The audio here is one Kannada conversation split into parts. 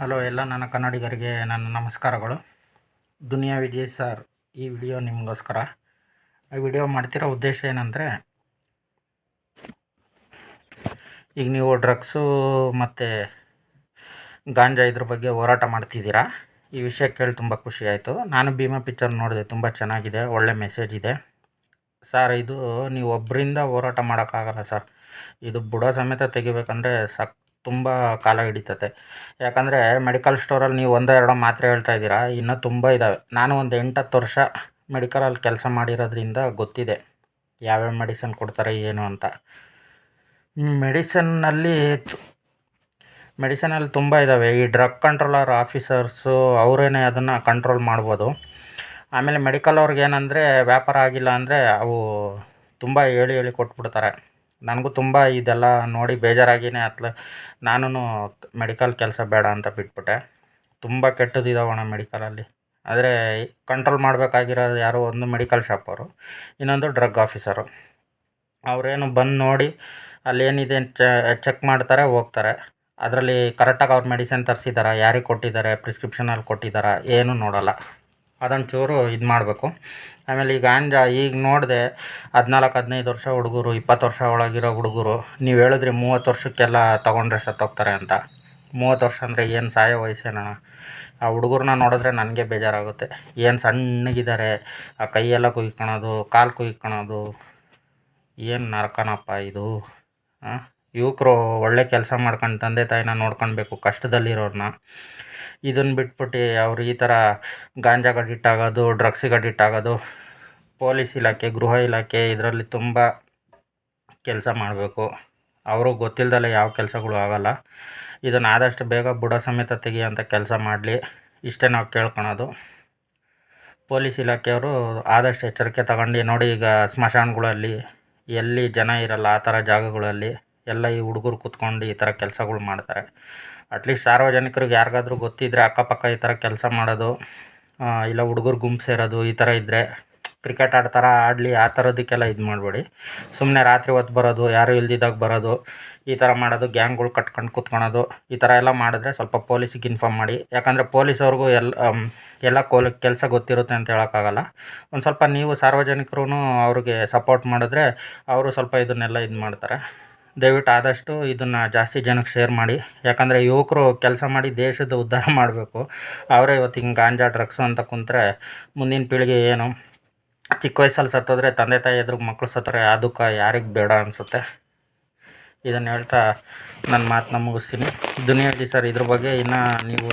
ಹಲೋ ಎಲ್ಲ ನನ್ನ ಕನ್ನಡಿಗರಿಗೆ ನನ್ನ ನಮಸ್ಕಾರಗಳು. ದುನಿಯಾ ವಿಜಯ್ ಸರ್, ಈ ವಿಡಿಯೋ ನಿಮಗೋಸ್ಕರ. ಈ ವಿಡಿಯೋ ಮಾಡ್ತಿರೋ ಉದ್ದೇಶ ಏನಂದರೆ, ಈಗ ನೀವು ಡ್ರಗ್ಸು ಮತ್ತು ಗಾಂಜಾ ಇದ್ರ ಬಗ್ಗೆ ಹೋರಾಟ ಮಾಡ್ತಿದ್ದೀರಾ? ಈ ವಿಷಯ ಕೇಳಿ ತುಂಬ ಖುಷಿ ಆಯಿತು. ನಾನು ಭೀಮಾ ಪಿಕ್ಚರ್ ನೋಡಿದೆ, ತುಂಬ ಚೆನ್ನಾಗಿದೆ, ಒಳ್ಳೆ ಮೆಸೇಜ್ ಇದೆ. ಸರ್, ಇದು ನೀವು ಒಬ್ಬರಿಂದ ಹೋರಾಟ ಮಾಡೋಕ್ಕಾಗಲ್ಲ ಸರ್. ಇದು ಬುಡ ಸಮೇತ ತೆಗಿಬೇಕಂದ್ರೆ ಸಕ್ ತುಂಬ ಕಾಲ ಹಿಡಿತತೆ. ಯಾಕಂದರೆ ಮೆಡಿಕಲ್ ಸ್ಟೋರಲ್ಲಿ ನೀವು ಒಂದೋ ಎರಡೋ ಮಾತ್ರೆ ಹೇಳ್ತಾ ಇದ್ದೀರಾ, ಇನ್ನೂ ತುಂಬ ಇದ್ದಾವೆ ನಾನು ಒಂದು ಎಂಟತ್ತು ವರ್ಷ ಮೆಡಿಕಲಲ್ಲಿ ಕೆಲಸ ಮಾಡಿರೋದ್ರಿಂದ ಗೊತ್ತಿದೆ ಯಾವ್ಯಾವ ಮೆಡಿಸನ್ ಕೊಡ್ತಾರೆ, ಏನು ಅಂತ. ಮೆಡಿಸನ್ನಲ್ಲಿ ಮೆಡಿಸನಲ್ಲಿ ತುಂಬ ಇದ್ದಾವೆ ಈ ಡ್ರಗ್ ಕಂಟ್ರೋಲರ್ ಆಫೀಸರ್ಸು ಅವರೇನೆ ಅದನ್ನು ಕಂಟ್ರೋಲ್ ಮಾಡ್ಬೋದು. ಆಮೇಲೆ ಮೆಡಿಕಲ್ ಅವ್ರಿಗೆ ಏನಂದರೆ ವ್ಯಾಪಾರ ಆಗಿಲ್ಲ ಅಂದರೆ ಅವು ತುಂಬ ಹೇಳಿ ಹೇಳಿ ಕೊಟ್ಬಿಡ್ತಾರೆ. ನನಗೂ ತುಂಬ ಇದೆಲ್ಲ ನೋಡಿ ಬೇಜಾರಾಗಿಯೇ ಅತ್ಲ ನಾನು ಮೆಡಿಕಲ್ ಕೆಲಸ ಬೇಡ ಅಂತ ಬಿಟ್ಬಿಟ್ಟೆ. ತುಂಬ ಕೆಟ್ಟದಿದಾವಣ್ಣ ಮೆಡಿಕಲಲ್ಲಿ ಆದರೆ ಕಂಟ್ರೋಲ್ ಮಾಡಬೇಕಾಗಿರೋದು ಯಾರೋ ಒಂದು ಮೆಡಿಕಲ್ ಶಾಪವರು ಇನ್ನೊಂದು ಡ್ರಗ್ ಆಫೀಸರು ಅವರೇನು ಬಂದು ನೋಡಿ ಅಲ್ಲೇನಿದೆ ಚೆಕ್ ಮಾಡ್ತಾರೆ, ಹೋಗ್ತಾರೆ. ಅದರಲ್ಲಿ ಕರೆಕ್ಟಾಗಿ ಅವ್ರು ಮೆಡಿಸಿನ್ ತರಿಸಿದಾರ, ಯಾರಿಗೆ ಕೊಟ್ಟಿದ್ದಾರೆ ಪ್ರಿಸ್ಕ್ರಿಪ್ಷನಲ್ಲಿ ಕೊಟ್ಟಿದ್ದಾರೆ ಏನೂ ನೋಡೋಲ್ಲ. ಅದೊಂದು ಚೂರು ಇದು ಮಾಡಬೇಕು. ಆಮೇಲೆ ಈ ಗಾಂಜಾ ಈಗ ನೋಡಿದೆ ಹದಿನಾಲ್ಕು, ಹದಿನೈದು ವರ್ಷ ಹುಡುಗರು, ಇಪ್ಪತ್ತು ವರ್ಷ ಒಳಗಿರೋ ಹುಡುಗರು, ನೀವು ಹೇಳಿದ್ರಿ ಮೂವತ್ತು ವರ್ಷಕ್ಕೆಲ್ಲ ತೊಗೊಂಡ್ರೆ ಸತ್ತೋಗ್ತಾರೆ ಅಂತ. ಮೂವತ್ತು ವರ್ಷ ಅಂದರೆ ಏನು ಸಾಯೋ ವಯಸ್ಸೇನಣ್ಣ ಆ ಹುಡುಗರನ್ನ ನೋಡಿದ್ರೆ ನನಗೆ ಬೇಜಾರಾಗುತ್ತೆ. ಏನು ಸಣ್ಣಗಿದ್ದಾರೆ ಆ ಕೈಯೆಲ್ಲ ಕುಯ್ಕೊಳೋದು ಕಾಲು ಕುಯ್ಕೊಳೋದು ಏನು ನರಕನಪ್ಪ ಇದು ಯುವಕರು ಒಳ್ಳೆ ಕೆಲಸ ಮಾಡ್ಕೊಂಡು ತಂದೆ ತಾಯಿನ ನೋಡ್ಕೊಳ್ಬೇಕು ಕಷ್ಟದಲ್ಲಿರೋರನ್ನ ಇದನ್ನು ಬಿಟ್ಬಿಟ್ಟು ಅವ್ರು ಈ ಥರ ಗಾಂಜಾಗೆ ಅಡಿಟ್ ಆಗೋದು ಡ್ರಗ್ಸಿಗೆ ಅಡಿಟ್ ಆಗೋದು ಪೊಲೀಸ್ ಇಲಾಖೆ, ಗೃಹ ಇಲಾಖೆ ಇದರಲ್ಲಿ ತುಂಬ ಕೆಲಸ ಮಾಡಬೇಕು. ಅವರು ಗೊತ್ತಿಲ್ಲದಲ್ಲೇ ಯಾವ ಕೆಲಸಗಳು ಆಗೋಲ್ಲ. ಇದನ್ನು ಆದಷ್ಟು ಬೇಗ ಬುಡ ಸಮೇತ ತೆಗಿಯೋಂಥ ಕೆಲಸ ಮಾಡಲಿ. ಇಷ್ಟೇ ನಾವು ಕೇಳ್ಕೊಳೋದು. ಪೊಲೀಸ್ ಇಲಾಖೆಯವರು ಆದಷ್ಟು ಎಚ್ಚರಿಕೆ ತಗೊಂಡು ನೋಡಿ ಈಗ ಸ್ಮಶಾನಗಳಲ್ಲಿ ಎಲ್ಲಿ ಜನ ಇರಲ್ಲ ಆ ಥರ ಜಾಗಗಳಲ್ಲಿ ಎಲ್ಲ ಈ ಹುಡುಗರು ಕೂತ್ಕೊಂಡು ಈ ಥರ ಕೆಲಸಗಳು ಮಾಡ್ತಾರೆ. ಅಟ್ಲೀಸ್ಟ್ ಸಾರ್ವಜನಿಕರಿಗೆ ಯಾರಿಗಾದ್ರೂ ಗೊತ್ತಿದ್ದರೆ ಅಕ್ಕಪಕ್ಕ ಈ ಥರ ಕೆಲಸ ಮಾಡೋದು ಇಲ್ಲ ಹುಡುಗರು ಗುಂಪು ಸೇರೋದು, ಈ ಥರ ಇದ್ದರೆ ಕ್ರಿಕೆಟ್ ಆಡ್ತಾರ, ಆಡಲಿ, ಆ ಥರದಕ್ಕೆಲ್ಲ ಇದು ಮಾಡಬೇಡಿ. ಸುಮ್ಮನೆ ರಾತ್ರಿ ಹೊತ್ತು ಬರೋದು, ಯಾರೂ ಇಲ್ದಿದ್ದಾಗ ಬರೋದು, ಈ ಥರ ಮಾಡೋದು, ಗ್ಯಾಂಗ್ಗಳು ಕಟ್ಕೊಂಡು ಕುತ್ಕೊಳೋದು, ಈ ಥರ ಎಲ್ಲ ಮಾಡಿದ್ರೆ ಸ್ವಲ್ಪ ಪೊಲೀಸಿಗೆ ಇನ್ಫಾರ್ಮ್ ಮಾಡಿ. ಯಾಕಂದರೆ ಪೊಲೀಸವ್ರಿಗೂ ಎಲ್ಲ ಎಲ್ಲ ಕೋಲ್, ಕೆಲಸ ಗೊತ್ತಿರುತ್ತೆ ಅಂತ ಹೇಳೋಕ್ಕಾಗಲ್ಲ. ಒಂದು ಸ್ವಲ್ಪ ನೀವು ಸಾರ್ವಜನಿಕರೂ ಅವ್ರಿಗೆ ಸಪೋರ್ಟ್ ಮಾಡಿದ್ರೆ ಅವರು ಸ್ವಲ್ಪ ಇದನ್ನೆಲ್ಲ ಇದು ಮಾಡ್ತಾರೆ. ದಯವಿಟ್ಟು ಆದಷ್ಟು ಇದನ್ನು ಜಾಸ್ತಿ ಜನಕ್ಕೆ ಶೇರ್ ಮಾಡಿ. ಯಾಕಂದರೆ ಯುವಕರು ಕೆಲಸ ಮಾಡಿ ದೇಶದ ಉದ್ಧಾರ ಮಾಡಬೇಕು. ಅವರೇ ಇವತ್ತು ಹಿಂಗೆ ಗಾಂಜಾ ಡ್ರಗ್ಸು ಅಂತ ಕುಂತರೆ ಮುಂದಿನ ಪೀಳಿಗೆ ಏನು ಚಿಕ್ಕ ವಯಸ್ಸಲ್ಲಿ ಸತ್ತೋದ್ರೆ ತಂದೆ ತಾಯಿ ಎದುರು ಮಕ್ಕಳು ಸತ್ತರೆ ಆ ದುಃಖ ಯಾರಿಗೆ ಬೇಡ ಅನಿಸುತ್ತೆ. ಇದನ್ನು ಹೇಳ್ತಾ ನನ್ನ ಮಾತನ್ನ ಮುಗಿಸ್ತೀನಿ. ದುನಿಯಾಜಿ ಸರ್ ಇದ್ರ ಬಗ್ಗೆ ಇನ್ನೂ ನೀವು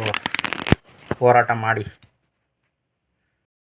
ಹೋರಾಟ ಮಾಡಿ.